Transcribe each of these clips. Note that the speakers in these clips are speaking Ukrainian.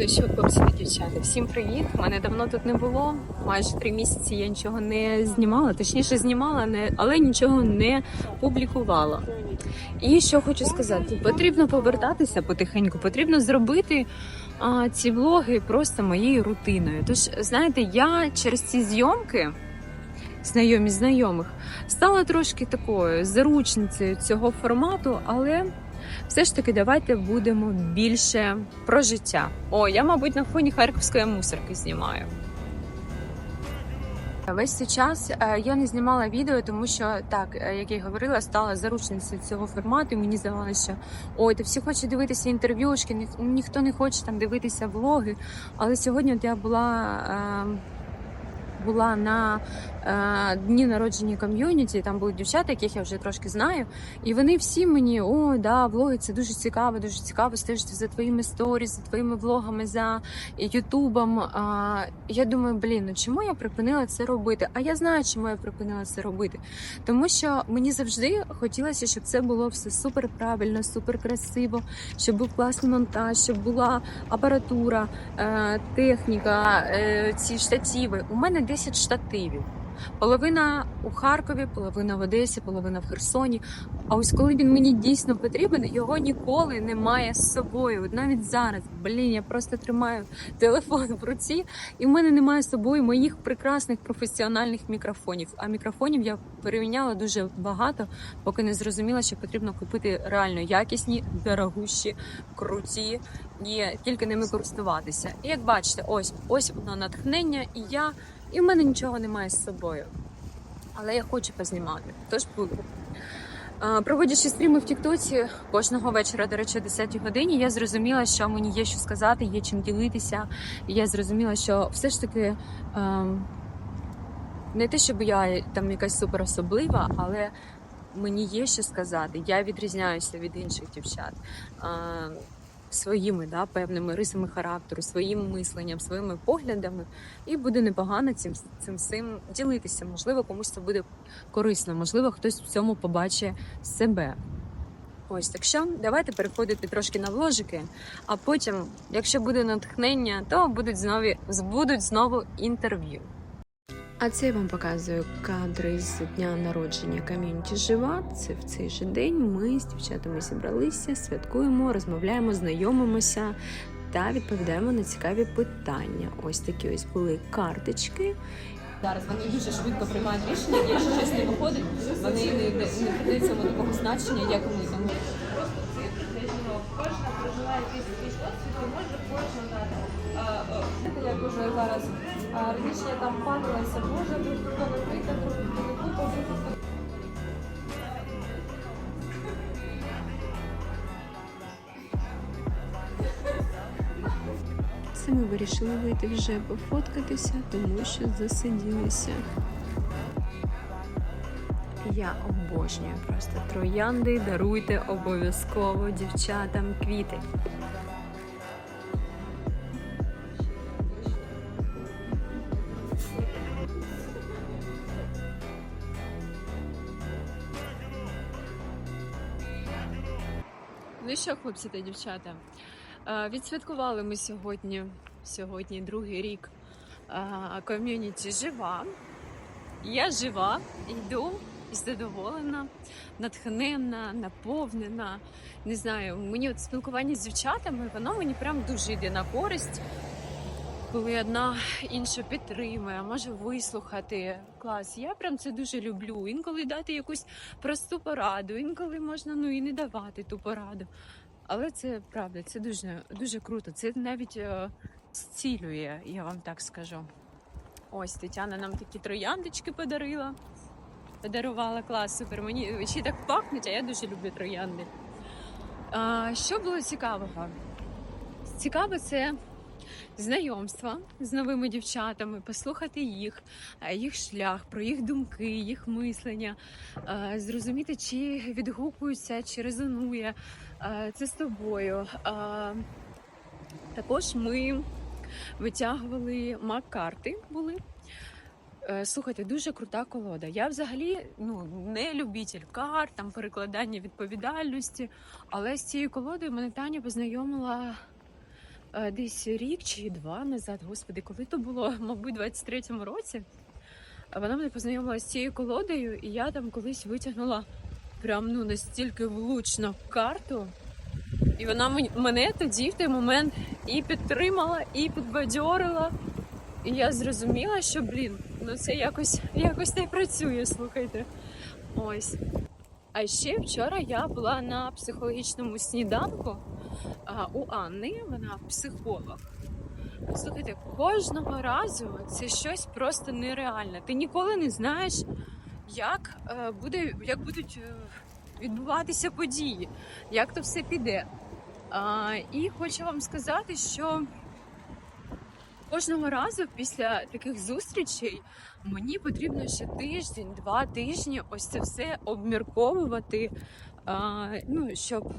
Ну що, хлопці та дівчата, всім привіт! Мене давно тут не було. Майже три місяці я нічого не знімала, точніше знімала, але нічого не публікувала. І що хочу сказати: потрібно повертатися потихеньку, потрібно зробити а, ці влоги просто моєю рутиною. Тож, знаєте, я через ці зйомки. Знайомі знайомих стала трошки такою заручницею цього формату, але все ж таки давайте будемо більше про життя. О, я, мабуть, на фоні харківської мусорки знімаю. Весь цей час е, я не знімала відео, тому що так, е, як я говорила, стала заручницею цього формату. І мені здавалося, що ой, то всі хочуть дивитися інтерв'юшки, ні, ніхто не хоче там дивитися влоги. Але сьогодні от я була. Е, була на дні народження ком'юніті, там були дівчата, яких я вже трошки знаю, і вони всі мені о, да, влоги це дуже цікаво, дуже цікаво стежити за твоїми сторіс, за твоїми влогами, за Ютубом. Я думаю, блін, ну чому я припинила це робити? А я знаю, чому я припинила це робити. Тому що мені завжди хотілося, щоб це було все супер правильно, супер красиво, щоб був класний монтаж, щоб була апаратура, е, техніка, е, ці штативи. У мене 10 штативів. Половина у Харкові, половина в Одесі, половина в Херсоні. А ось коли він мені дійсно потрібен, його ніколи немає з собою. От навіть зараз, блін, я просто тримаю телефон в руці, і в мене немає з собою моїх прекрасних професіональних мікрофонів. А мікрофонів я переміняла дуже багато, поки не зрозуміла, що потрібно купити реально якісні, дорогущі, круті і тільки ними користуватися. І як бачите, ось ось воно натхнення, і я. І в мене нічого немає з собою. Але я хочу познімати, тож буду. Проводячи стріми в Тіктоці кожного вечора, до речі, о 10 годині, я зрозуміла, що мені є що сказати, є чим ділитися. Я зрозуміла, що все ж таки ем, не те, щоб я там якась супер особлива, але мені є що сказати. Я відрізняюся від інших дівчат. Своїми да, певними рисами характеру, своїм мисленням, своїми поглядами, і буде непогано цим цим всім ділитися. Можливо, комусь це буде корисно, можливо, хтось в цьому побачить себе. Ось так що давайте переходити трошки на вложики, а потім, якщо буде натхнення, то будуть знову будуть знову інтерв'ю. А це я вам показую кадри з дня народження ком'юніті жива. Це в цей же день ми з дівчатами зібралися, святкуємо, розмовляємо, знайомимося та відповідаємо на цікаві питання. Ось такі ось були карточки. Зараз вони дуже швидко приймають рішення, якщо щось не виходить, вони не, не придають цьому такого значення, як ми тому. Кожна проживає якийсь свій досвід і може кожен дати. Я дуже зараз раніше я там падалася, може хто не тут хто не Це ми вирішили вийти вже пофоткатися, тому що засиділися. Я обожнюю просто троянди. Даруйте обов'язково дівчатам квіти. Ну що, хлопці та дівчата, е, відсвяткували ми сьогодні, сьогодні другий рік е, ком'юніті жива. Я жива, йду задоволена, натхненна, наповнена. Не знаю, мені от спілкування з дівчатами, воно мені прям дуже йде на користь. Коли одна іншу підтримує, може вислухати клас. Я прям це дуже люблю. Інколи дати якусь просту пораду, інколи можна ну і не давати ту пораду. Але це правда, це дуже дуже круто. Це навіть е, зцілює, я вам так скажу. Ось Тетяна нам такі трояндочки подарила. Подарувала клас, супер. Мені ще так пахнуть, а я дуже люблю троянди. А, що було цікавого? Цікаве це знайомства з новими дівчатами, послухати їх, е, їх шлях, про їх думки, їх мислення, е, зрозуміти, чи відгукується, чи резонує е, це з тобою. Також ми витягували мак-карти були. Е, Слухайте, дуже крута колода. Я взагалі ну, не любитель карт, там перекладання відповідальності. Але з цією колодою мене Таня познайомила е, десь рік чи два назад, господи, коли то було, мабуть, в 23-му році. Вона мене познайомила з цією колодою, і я там колись витягнула прям ну настільки влучно карту. І вона мен- мене тоді в той момент і підтримала, і підбадьорила. І я зрозуміла, що блін, ну це якось, якось не працює, слухайте. Ось. А ще вчора я була на психологічному сніданку а, у Анни, вона психолог. Слухайте, кожного разу це щось просто нереальне. Ти ніколи не знаєш, як, е, буде, як будуть е, відбуватися події, як то все піде. А, і хочу вам сказати, що кожного разу після таких зустрічей мені потрібно ще тиждень, два тижні ось це все обмірковувати, а, ну, щоб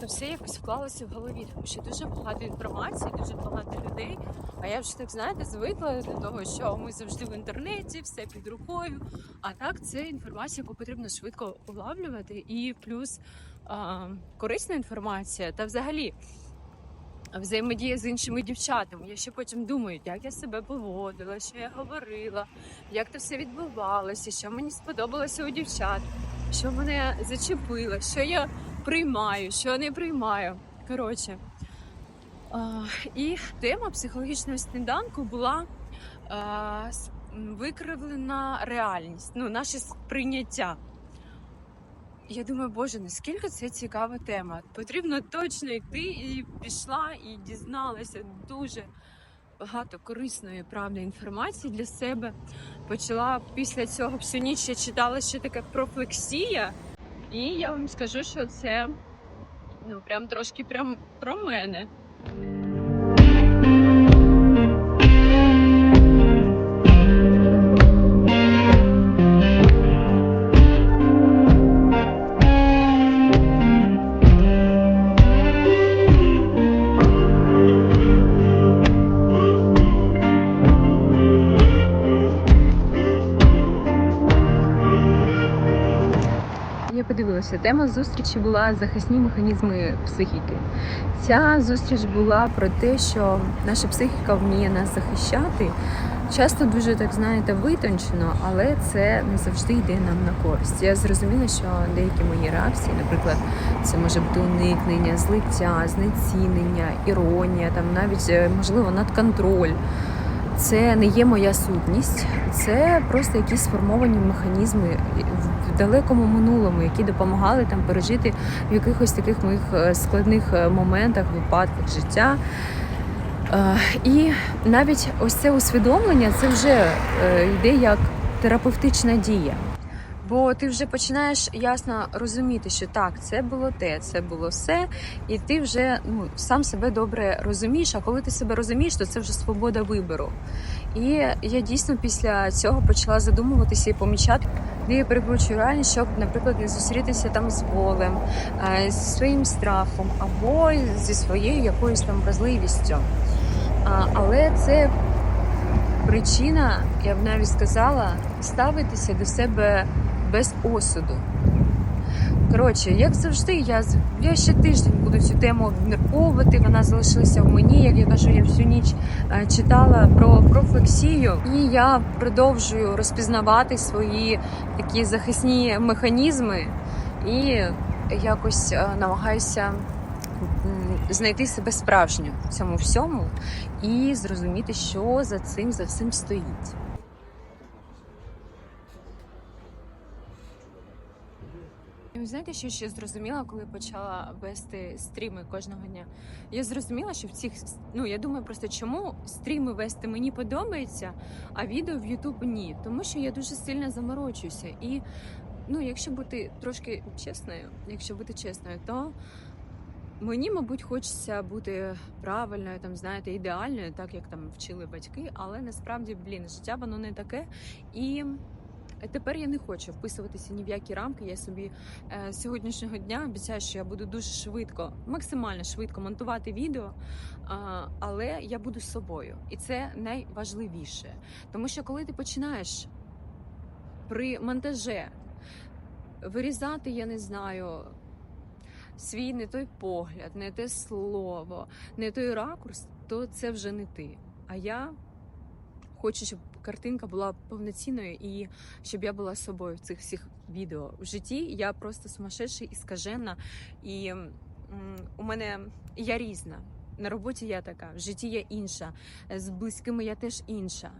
то все якось вклалося в голові, тому що дуже багато інформації, дуже багато людей. А я вже так знаєте, звикла до того, що ми завжди в інтернеті, все під рукою. А так це інформація, яку потрібно швидко улавлювати, і плюс а, корисна інформація та взагалі. Взаємодія з іншими дівчатами. Я ще потім думаю, як я себе поводила, що я говорила, як це все відбувалося, що мені сподобалося у дівчат, що мене зачепило, що я приймаю, що не приймаю. Коротше. І тема психологічного сніданку була викривлена реальність, ну, наше сприйняття. Я думаю, боже, наскільки це цікава тема. Потрібно точно йти і пішла, і дізналася дуже багато корисної правди інформації для себе. Почала після цього всю ніч я читала ще таке профлексія. І я вам скажу, що це ну прям трошки прям про мене. Я подивилася, тема зустрічі була захисні механізми психіки. Ця зустріч була про те, що наша психіка вміє нас захищати. Часто дуже так знаєте витончено, але це не завжди йде нам на користь. Я зрозуміла, що деякі мої реакції, наприклад, це може бути уникнення, злиття, знецінення, іронія, там навіть е, можливо надконтроль. Це не є моя сутність, це просто якісь сформовані механізми далекому минулому, які допомагали там пережити в якихось таких моїх е, складних е, моментах, випадках життя. Е, І навіть ось це усвідомлення це вже йде як терапевтична дія. Бо ти вже починаєш ясно розуміти, що так, це було те, це було все, і ти вже ну, сам себе добре розумієш. А коли ти себе розумієш, то це вже свобода вибору. І я дійсно після цього почала задумуватися і помічати, де я перекручую реальність, щоб, наприклад, не зустрітися там з болем, е, зі своїм страхом або зі своєю якоюсь там вразливістю. Але це причина, я б навіть сказала, ставитися до себе без осуду. Коротше, як завжди, я, я ще тиждень буду цю тему обмірковувати. Вона залишилася в мені. Як я кажу, я всю ніч е, читала про профлексію, і я продовжую розпізнавати свої такі захисні механізми і якось е, намагаюся знайти себе справжню в цьому всьому і зрозуміти, що за цим за всім стоїть. І ви знаєте, що ще зрозуміла, коли почала вести стріми кожного дня? Я зрозуміла, що в цих ну я думаю, просто чому стріми вести мені подобається, а відео в Ютуб ні. Тому що я дуже сильно заморочуюся. І ну, якщо бути трошки чесною, якщо бути чесною, то мені, мабуть, хочеться бути правильною, там знаєте, ідеальною, так як там вчили батьки, але насправді, блін, життя воно не таке. І тепер я не хочу вписуватися ні в які рамки. Я собі е, з сьогоднішнього дня обіцяю, що я буду дуже швидко, максимально швидко монтувати відео, але я буду собою, і це найважливіше. Тому що коли ти починаєш при монтаже вирізати, я не знаю. свій не той погляд, не те слово, не той ракурс, то це вже не ти. А я хочу, щоб картинка була повноцінною і щоб я була собою в цих всіх відео. В житті я просто сумасшедша і скажена, і у мене я різна. На роботі я така, в житті я інша, з близькими я теж інша.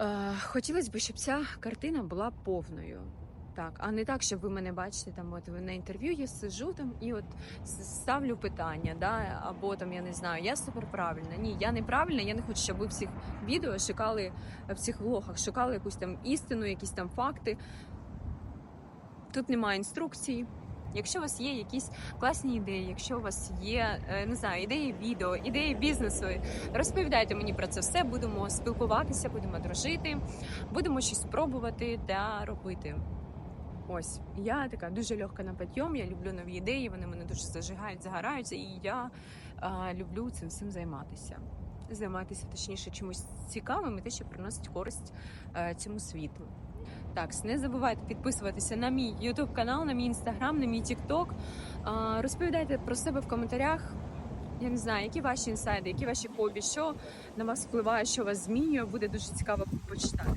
Е, хотілося б, щоб ця картина була повною. Так, а не так, щоб ви мене бачите там, от на інтерв'ю я сижу там і от ставлю питання, да, або там я не знаю, я суперправильна. Ні, я неправильна, я не хочу, щоб ви в цих відео шукали в цих влогах, шукали якусь там істину, якісь там факти. Тут немає інструкції. Якщо у вас є якісь класні ідеї, якщо у вас є е, не знаю, ідеї відео, ідеї бізнесу, розповідайте мені про це все. Будемо спілкуватися, будемо дружити, будемо щось пробувати та робити. Ось я така дуже легка на підйом. Я люблю нові ідеї. Вони мене дуже зажигають, загораються, і я а, люблю цим всім займатися. Займатися точніше чимось цікавим і те, що приносить користь е, цьому світу. Так, не забувайте підписуватися на мій YouTube канал, на мій інстаграм, на мій. А, Розповідайте про себе в коментарях. Я не знаю, які ваші інсайди, які ваші хобі, що на вас впливає, що вас змінює. Буде дуже цікаво почитати.